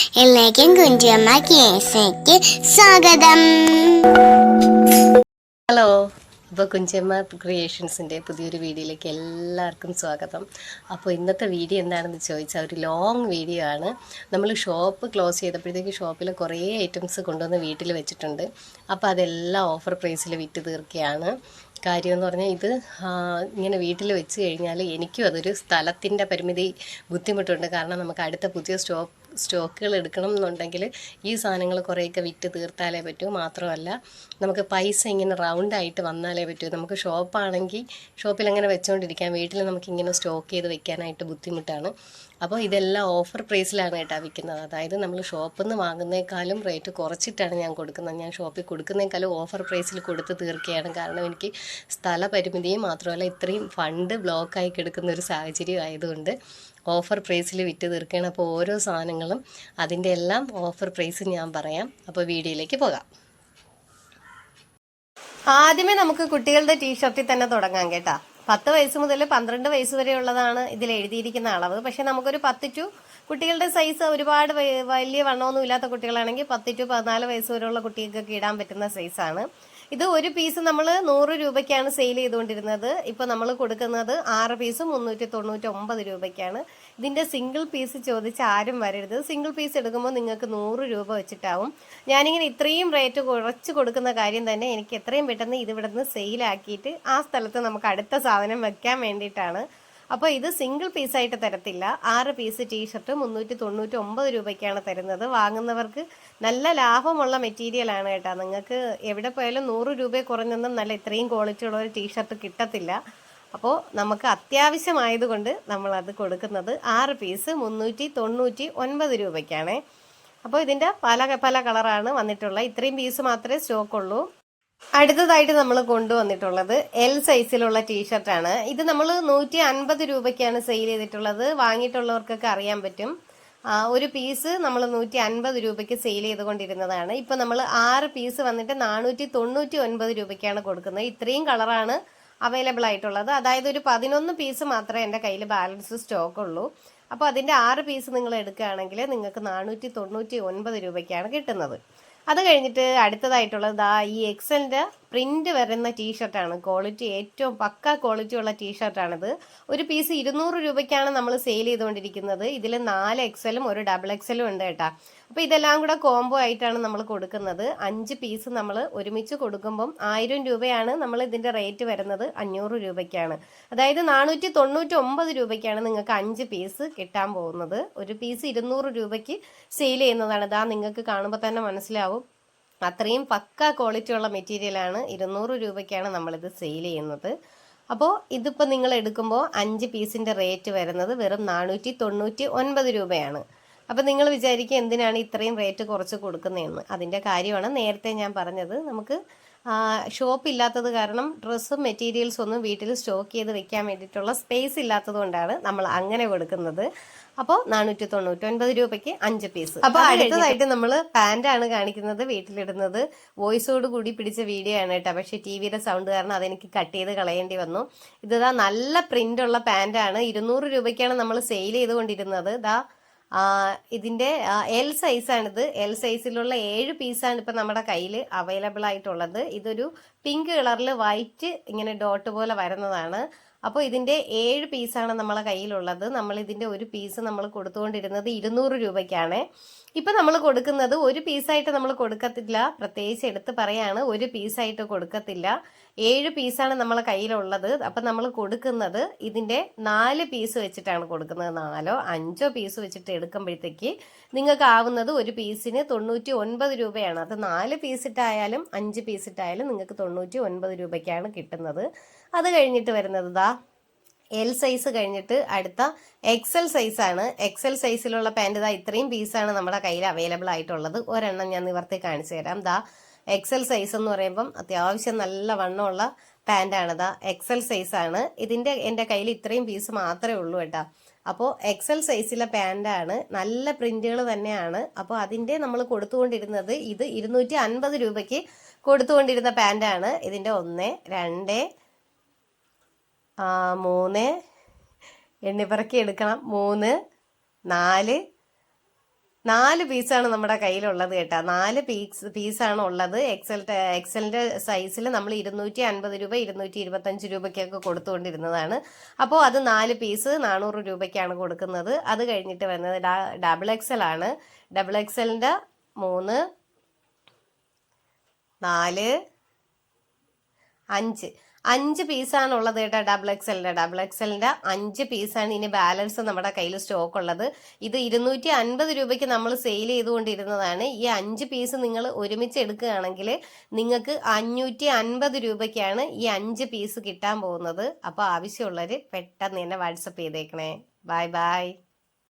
എല്ലാവർക്കും കുഞ്ചിയമ്മ കേസയ്ക്ക് സ്വാഗതം. ഹലോ അപ്പോൾ കുഞ്ചമ്മ ക്രിയേഷൻസിന്റെ പുതിയൊരു വീഡിയോയിലേക്ക് എല്ലാവർക്കും സ്വാഗതം. അപ്പോൾ ഇന്നത്തെ വീഡിയോ എന്താണെന്ന് ചോദിച്ചാൽ ഒരു ലോങ് വീഡിയോ ആണ്. നമ്മൾ ഷോപ്പ് ക്ലോസ് ചെയ്തപ്പോഴത്തേക്ക് ഷോപ്പിൽ കുറേ ഐറ്റംസ് കൊണ്ടുവന്ന് വീട്ടിൽ വെച്ചിട്ടുണ്ട്. അപ്പോൾ അതെല്ലാം ഓഫർ പ്രൈസിൽ വിറ്റ് തീർക്കുകയാണ് കാര്യം എന്ന് പറഞ്ഞാൽ ഇത് ഇങ്ങനെ വീട്ടിൽ വെച്ച് കഴിഞ്ഞാൽ എനിക്കും അതൊരു സ്ഥലത്തിന്റെ പരിമിതി ബുദ്ധിമുട്ടുണ്ട്. കാരണം നമുക്ക് അടുത്ത പുതിയ സ്റ്റോക്ക് സ്റ്റോക്കുകൾ എടുക്കണം എന്നുണ്ടെങ്കിൽ ഈ സാധനങ്ങൾ കുറേയൊക്കെ വിറ്റ് തീർത്താലേ പറ്റൂ. മാത്രമല്ല നമുക്ക് പൈസ ഇങ്ങനെ റൗണ്ടായിട്ട് വന്നാലേ പറ്റൂ. നമുക്ക് ഷോപ്പാണെങ്കിൽ ഷോപ്പിൽ അങ്ങനെ വെച്ചുകൊണ്ടിരിക്കാം വീട്ടിൽ നമുക്ക് ഇങ്ങനെ സ്റ്റോക്ക് ചെയ്ത് വെക്കാനായിട്ട് ബുദ്ധിമുട്ടാണ്. അപ്പോൾ ഇതെല്ലാം ഓഫർ പ്രൈസിലാണ് കേട്ടോ വിൽക്കുന്നത്. അതായത് നമ്മൾ ഷോപ്പിൽ നിന്ന് വാങ്ങുന്നേക്കാളും റേറ്റ് കുറച്ചിട്ടാണ് ഞാൻ കൊടുക്കുന്നത്. ഞാൻ ഷോപ്പിൽ കൊടുക്കുന്നേക്കാളും ഓഫർ പ്രൈസിൽ കൊടുത്ത് തീർക്കുകയാണ്. കാരണം എനിക്ക് സ്ഥല പരിമിതിയും മാത്രമല്ല ഇത്രയും ഫണ്ട് ബ്ലോക്കായി കിടക്കുന്ന ഒരു സാഹചര്യം ആയതുകൊണ്ട് ഓഫർ പ്രൈസിൽ വിറ്റ് തീർക്കുകയാണ്. അപ്പോൾ ഓരോ സാധനങ്ങളും അതിന്റെ എല്ലാം ഓഫർ പ്രൈസ് ഞാൻ പറയാം. അപ്പോൾ വീഡിയോയിലേക്ക് പോകാം. ആദ്യമേ നമുക്ക് കുട്ടികളുടെ ടീഷർട്ടിൽ തന്നെ തുടങ്ങാം കേട്ടാ. പത്ത് വയസ്സ് മുതൽ പന്ത്രണ്ട് വയസ്സ് വരെ ഉള്ളതാണ് ഇതിൽ എഴുതിയിരിക്കുന്ന അളവ്. പക്ഷെ നമുക്കൊരു പത്ത് ടു കുട്ടികളുടെ സൈസ് ഒരുപാട് വലിയ വണ്ണമൊന്നും ഇല്ലാത്ത കുട്ടികളാണെങ്കിൽ പത്ത് ടു പതിനാല് വയസ്സ് വരെയുള്ള കുട്ടികൾക്ക് ഇടാൻ പറ്റുന്ന സൈസാണ്. ഇത് ഒരു പീസ് നമ്മൾ നൂറ് രൂപയ്ക്കാണ് സെയിൽ ചെയ്തുകൊണ്ടിരുന്നത്. ഇപ്പൊ നമ്മൾ കൊടുക്കുന്നത് ആറ് പീസ് മുന്നൂറ്റി തൊണ്ണൂറ്റി ഒമ്പത് രൂപയ്ക്കാണ്. ഇതിന്റെ സിംഗിൾ പീസ് ചോദിച്ച് ആരും വരരുത്. സിംഗിൾ പീസ് എടുക്കുമ്പോൾ നിങ്ങൾക്ക് നൂറ് രൂപ വെച്ചിട്ടാവും. ഞാനിങ്ങനെ ഇത്രയും റേറ്റ് കുറച്ച് കൊടുക്കുന്ന കാര്യം തന്നെ എനിക്ക് എത്രയും പെട്ടെന്ന് ഇത് ഇവിടെ നിന്ന് സെയിലാക്കിയിട്ട് ആ സ്ഥലത്ത് നമുക്ക് അടുത്ത സാധനം വെക്കാൻ വേണ്ടിയിട്ടാണ്. അപ്പോൾ ഇത് സിംഗിൾ പീസ് ആയിട്ട് തരത്തില്ല. ആറ് പീസ് ടീഷർട്ട് മുന്നൂറ്റി തൊണ്ണൂറ്റി ഒമ്പത് രൂപയ്ക്കാണ് തരുന്നത്. വാങ്ങുന്നവർക്ക് നല്ല ലാഭമുള്ള മെറ്റീരിയൽ ആണ് കേട്ടോ. നിങ്ങൾക്ക് എവിടെ പോയാലും നൂറ് രൂപ കുറഞ്ഞൊന്നും നല്ല ഇത്രയും ക്വാളിറ്റി ഉള്ള ഒരു ടീഷർട്ട് കിട്ടത്തില്ല. അപ്പോൾ നമുക്ക് അത്യാവശ്യമായതുകൊണ്ട് നമ്മളത് കൊടുക്കുന്നത് ആറ് പീസ് മുന്നൂറ്റി തൊണ്ണൂറ്റി ഒൻപത് രൂപയ്ക്കാണ്. അപ്പോൾ ഇതിന്റെ പല പല കളറാണ് വന്നിട്ടുള്ളത് ഇത്രയും പീസ് മാത്രമേ സ്റ്റോക്ക് ഉള്ളൂ. അടുത്തതായിട്ട് നമ്മൾ കൊണ്ടുവന്നിട്ടുള്ളത് എൽ സൈസിലുള്ള ടീഷർട്ടാണ് ഇത് നമ്മൾ നൂറ്റി അൻപത് രൂപയ്ക്കാണ് സെയിൽ ചെയ്തിട്ടുള്ളത്. വാങ്ങിയിട്ടുള്ളവർക്കൊക്കെ അറിയാൻ പറ്റും. ഒരു പീസ് നമ്മൾ നൂറ്റി അൻപത് രൂപയ്ക്ക് സെയിൽ ചെയ്തുകൊണ്ടിരുന്നതാണ്. ഇപ്പൊ നമ്മൾ ആറ് പീസ് വന്നിട്ട് നാനൂറ്റി തൊണ്ണൂറ്റി ഒൻപത് രൂപയ്ക്കാണ് കൊടുക്കുന്നത്. ഇത്രയും കളറാണ് അവൈലബിൾ ആയിട്ടുള്ളത്. അതായത് ഒരു പതിനൊന്ന് പീസ് മാത്രമേ എന്റെ കയ്യിൽ ബാലൻസ് സ്റ്റോക്ക് ഉള്ളൂ. അപ്പോൾ അതിന്റെ ആറ് പീസ് നിങ്ങൾ എടുക്കുകയാണെങ്കിൽ നിങ്ങൾക്ക് നാനൂറ്റി തൊണ്ണൂറ്റി ഒൻപത് രൂപയ്ക്കാണ് കിട്ടുന്നത്. അത് കഴിഞ്ഞിട്ട് അടുത്തതായിട്ടുള്ളത് ദാ ഈ എക്സലിന്റെ പ്രിന്റ് വരുന്ന ടീഷർട്ടാണ് ക്വാളിറ്റി ഏറ്റവും പക്ക ക്വാളിറ്റി ഉള്ള ടീഷർട്ടാണിത് ഒരു പീസ് ഇരുന്നൂറ് രൂപയ്ക്കാണ് നമ്മൾ സെയിൽ ചെയ്തുകൊണ്ടിരിക്കുന്നത്. ഇതിൽ നാല് എക്സലും ഒരു ഡബിൾ എക്സലും ഉണ്ട് കേട്ടാ. അപ്പോൾ ഇതെല്ലാം കൂടെ കോംബോ ആയിട്ടാണ് നമ്മൾ കൊടുക്കുന്നത്. അഞ്ച് പീസ് നമ്മൾ ഒരുമിച്ച് കൊടുക്കുമ്പം ആയിരം രൂപയാണ് നമ്മൾ ഇതിന്റെ റേറ്റ് വരുന്നത് അഞ്ഞൂറ് രൂപയ്ക്കാണ്. അതായത് നാനൂറ്റി തൊണ്ണൂറ്റി ഒമ്പത് രൂപയ്ക്കാണ് നിങ്ങൾക്ക് അഞ്ച് പീസ് കിട്ടാൻ പോകുന്നത്. ഒരു പീസ് ഇരുന്നൂറ് രൂപയ്ക്ക് സെയിൽ ചെയ്യുന്നതാണ്. ഇതാ നിങ്ങൾക്ക് കാണുമ്പോൾ തന്നെ മനസ്സിലാവും. അത്രയും പക്ക ക്വാളിറ്റി ഉള്ള മെറ്റീരിയലാണ് ഇരുന്നൂറ് രൂപയ്ക്കാണ് നമ്മളിത് സെയിൽ ചെയ്യുന്നത്. അപ്പോൾ ഇതിപ്പോൾ നിങ്ങൾ എടുക്കുമ്പോൾ അഞ്ച് പീസിന്റെ റേറ്റ് വരുന്നത് വെറും നാനൂറ്റി തൊണ്ണൂറ്റി ഒൻപത് രൂപയാണ്. അപ്പോൾ നിങ്ങൾ വിചാരിക്കുക എന്തിനാണ് ഇത്രയും റേറ്റ് കുറച്ച് കൊടുക്കുന്നതെന്ന്. അതിന്റെ കാര്യമാണ് നേരത്തെ ഞാൻ പറഞ്ഞത്. നമുക്ക് ഷോപ്പ് ഇല്ലാത്തത് കാരണം ഡ്രസ്സും മെറ്റീരിയൽസും ഒന്നും വീട്ടിൽ സ്റ്റോക്ക് ചെയ്ത് വെക്കാൻ വേണ്ടിയിട്ടുള്ള സ്പേസ് ഇല്ലാത്തത് കൊണ്ടാണ് നമ്മൾ അങ്ങനെ കൊടുക്കുന്നത്. അപ്പോൾ നാനൂറ്റി തൊണ്ണൂറ്റി ഒൻപത് രൂപയ്ക്ക് അഞ്ച് പീസ് അപ്പോൾ അടുത്തതായിട്ട് നമ്മൾ പാന്റാണ് കാണിക്കുന്നത് വീട്ടിലിടുന്നത്. വോയിസോട് കൂടി പിടിച്ച വീഡിയോ ആണ് കേട്ടോ. പക്ഷേ ടി വിയുടെ സൗണ്ട് കാരണം അതെനിക്ക് കട്ട് ചെയ്ത് കളയേണ്ടി വന്നു. ഇതാ നല്ല പ്രിന്റ് ഉള്ള പാന്റാണ് ഇരുന്നൂറ് രൂപയ്ക്കാണ് നമ്മൾ സെയിൽ ചെയ്തുകൊണ്ടിരുന്നത്. ഇതാ ആ, ഇതിന്റെ എൽ സൈസാണിത് എൽ സൈസിലുള്ള ഏഴ് പീസാണ് ഇപ്പം നമ്മുടെ കയ്യിൽ അവൈലബിൾ ആയിട്ടുള്ളത്. ഇതൊരു പിങ്ക് കളറിൽ വൈറ്റ് ഇങ്ങനെ ഡോട്ട് പോലെ വരുന്നതാണ്. അപ്പോൾ ഇതിന്റെ ഏഴ് പീസാണ് നമ്മളെ കയ്യിലുള്ളത്. നമ്മൾ ഇതിന്റെ ഒരു പീസ് നമ്മൾ കൊടുത്തുകൊണ്ടിരുന്നത് ഇരുന്നൂറ് രൂപയ്ക്കാണ്. ഇപ്പം നമ്മൾ കൊടുക്കുന്നത് ഒരു പീസായിട്ട് നമ്മൾ കൊടുക്കത്തില്ല. പ്രത്യേകിച്ച് എടുത്ത് പറയാണ് ഒരു പീസായിട്ട് കൊടുക്കത്തില്ല. ഏഴ് പീസാണ് നമ്മളെ കയ്യിലുള്ളത്. അപ്പം നമ്മൾ കൊടുക്കുന്നത് ഇതിന്റെ നാല് പീസ് വെച്ചിട്ടാണ് കൊടുക്കുന്നത്. നാലോ അഞ്ചോ പീസ് വെച്ചിട്ട് എടുക്കുമ്പോഴത്തേക്ക് നിങ്ങൾക്ക് ആവുന്നത് ഒരു പീസിന് തൊണ്ണൂറ്റി ഒൻപത് രൂപയാണ്. അത് നാല് പീസിട്ടായാലും അഞ്ച് പീസിട്ടായാലും നിങ്ങൾക്ക് തൊണ്ണൂറ്റി ഒൻപത് രൂപയ്ക്കാണ് കിട്ടുന്നത്. അത് കഴിഞ്ഞിട്ട് വരുന്നത് ദാ എൽ സൈസ് കഴിഞ്ഞിട്ട് അടുത്ത എക്സൽ സൈസാണ് എക്സൽ സൈസിലുള്ള പാന്റ് ദാ ഇത്രയും പീസാണ് നമ്മുടെ കയ്യിൽ അവൈലബിൾ ആയിട്ടുള്ളത്. ഒരെണ്ണം ഞാൻ നിവർത്തി കാണിച്ചു തരാം. ദാ എക്സൽ സൈസ് എന്ന് പറയുമ്പം അത്യാവശ്യം നല്ല വണ്ണമുള്ള പാന്റാണ് ദാ എക്സൽ സൈസാണ് ഇതിന്റെ എന്റെ കയ്യിൽ ഇത്രയും പീസ് മാത്രമേ ഉള്ളൂ കേട്ടോ. അപ്പോൾ എക്സൽ സൈസിലെ പാന്റാണ് നല്ല പ്രിന്റുകൾ തന്നെയാണ്. അപ്പോൾ അതിന്റെ നമ്മൾ കൊടുത്തുകൊണ്ടിരുന്നത് ഇത് ഇരുന്നൂറ്റി അൻപത് രൂപയ്ക്ക് കൊടുത്തുകൊണ്ടിരുന്ന പാന്റാണ് ഇതിന്റെ ഒന്ന് രണ്ട് മൂന്ന്. എണ്ണിപ്പറക്കി എടുക്കണം. മൂന്ന് നാല്. നാല് പീസാണ് നമ്മുടെ കയ്യിലുള്ളത് കേട്ടോ. നാല് പീസ് പീസാണ് ഉള്ളത്. എക്സൽ എക്സലിന്റെ സൈസിൽ നമ്മൾ ഇരുന്നൂറ്റി അൻപത് രൂപ ഇരുന്നൂറ്റി ഇരുപത്തഞ്ച് രൂപയ്ക്കൊക്കെ കൊടുത്തുകൊണ്ടിരുന്നതാണ്. അപ്പോൾ അത് നാല് പീസ് നാനൂറ് രൂപയ്ക്കാണ് കൊടുക്കുന്നത്. അത് കഴിഞ്ഞിട്ട് വരുന്നത് ഡബിൾ എക്സൽ ആണ്. ഡബിൾ എക്സലിന്റെ മൂന്ന് നാല് അഞ്ച്. അഞ്ച് പീസാണ് ഉള്ളത് കേട്ടോ ഡബിൾ എക്സലിന്റെ ഡബിൾ എക്സലിന്റെ അഞ്ച് പീസാണ് ഇനി ബാലൻസ് നമ്മുടെ കയ്യിൽ സ്റ്റോക്ക് ഉള്ളത് ഇത് ഇരുന്നൂറ്റി അൻപത് രൂപയ്ക്ക് നമ്മൾ സെയിൽ ചെയ്തുകൊണ്ടിരുന്നതാണ്. ഈ അഞ്ച് പീസ് നിങ്ങൾ ഒരുമിച്ച് എടുക്കുകയാണെങ്കിൽ നിങ്ങൾക്ക് അഞ്ഞൂറ്റി അൻപത് രൂപയ്ക്കാണ് ഈ അഞ്ച് പീസ് കിട്ടാൻ പോകുന്നത്. അപ്പോൾ ആവശ്യമുള്ളവർ പെട്ടെന്ന് തന്നെ വാട്സപ്പ് ചെയ്തേക്കണേ. Bye bye